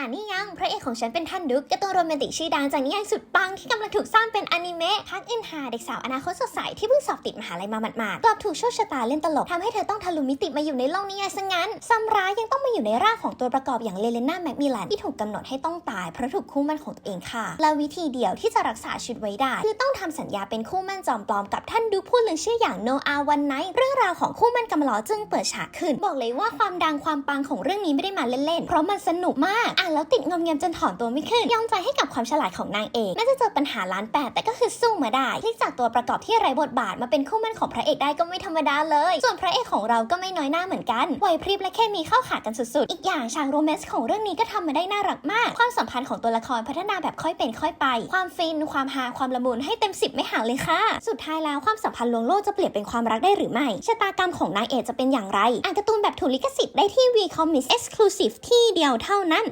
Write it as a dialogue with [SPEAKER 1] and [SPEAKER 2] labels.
[SPEAKER 1] อ่านนี่ยังพระเอกของฉันเป็นท่านดุกการ์ตูนโรแมนติกชื่อดังจากนิยายสุดปังที่กำลังถูกสร้างเป็นอนิเมะพักอินฮาเด็กสาวอนาคตสดใสที่เพิ่งสอบติดมหาลัยมาหมาดๆกลับถูกโชคชะตาเล่นตลกทำให้เธอต้องทะลุมิติมาอยู่ในโลกนิยายซะงั้นซัมร้ายยังต้องมาอยู่ในร่างของตัวประกอบอย่างเลเลน่าแมคมิลันที่ถูกกำหนดให้ต้องตายเพราะถูกคู่มั่นของตัวเองค่ะและวิธีเดียวที่จะรักษาชีวิตไว้ได้คือต้องทำสัญญาเป็นคู่มั่นจอมปลอมกับท่านดุกผู้ลือชื่ออย่างโนอาวันไนเรื่องราวของคู่มั่นกำลอจึงเปิดฉากขึ้น บอกเลยว่าความดังความปังของเรื่องนี้ไม่ได้มาเล่นๆเพราะมันสนุกมากอ่าแล้วติดงอมแงมจนถอนตัวไม่ขึ้น ยอมใจให้กับความฉลาดของนางเอกแม้จะเจอปัญหาล้านแปดแต่ก็คือสู้มาได้พลิกจากตัวประกอบที่ไร้บทบาทมาเป็นคู่มั่นของพระเอกได้ก็ไม่ธรรมดาเลย ส่วนพระเอกของเราก็ไม่น้อยหน้าเหมือนกันไหวพริบและเคมีเข้าขากันสุดๆ อีกอย่างฉากโรแมนต์ของเรื่องนี้ก็ทำมาได้น่ารักมาก ความสัมพันธ์ของตัวละครพัฒนาแบบค่อยเป็นค่อยไป ความฟิน ความฮาความละมุนให้เต็มสิบไม่ห่างเลยค่ะ สุดท้ายแล้วความสัมพันธ์ลวงโลกจะเปลี่ยนเป็นความรักได้หรือไม่ชะตากรรมของนางเอกจะเป็นอย่างไร อ่านการ์ตูนแบบถูกลิขสิทธิ์ได้ที่ V Comics Exclusive ที่เดียวเท่านั้น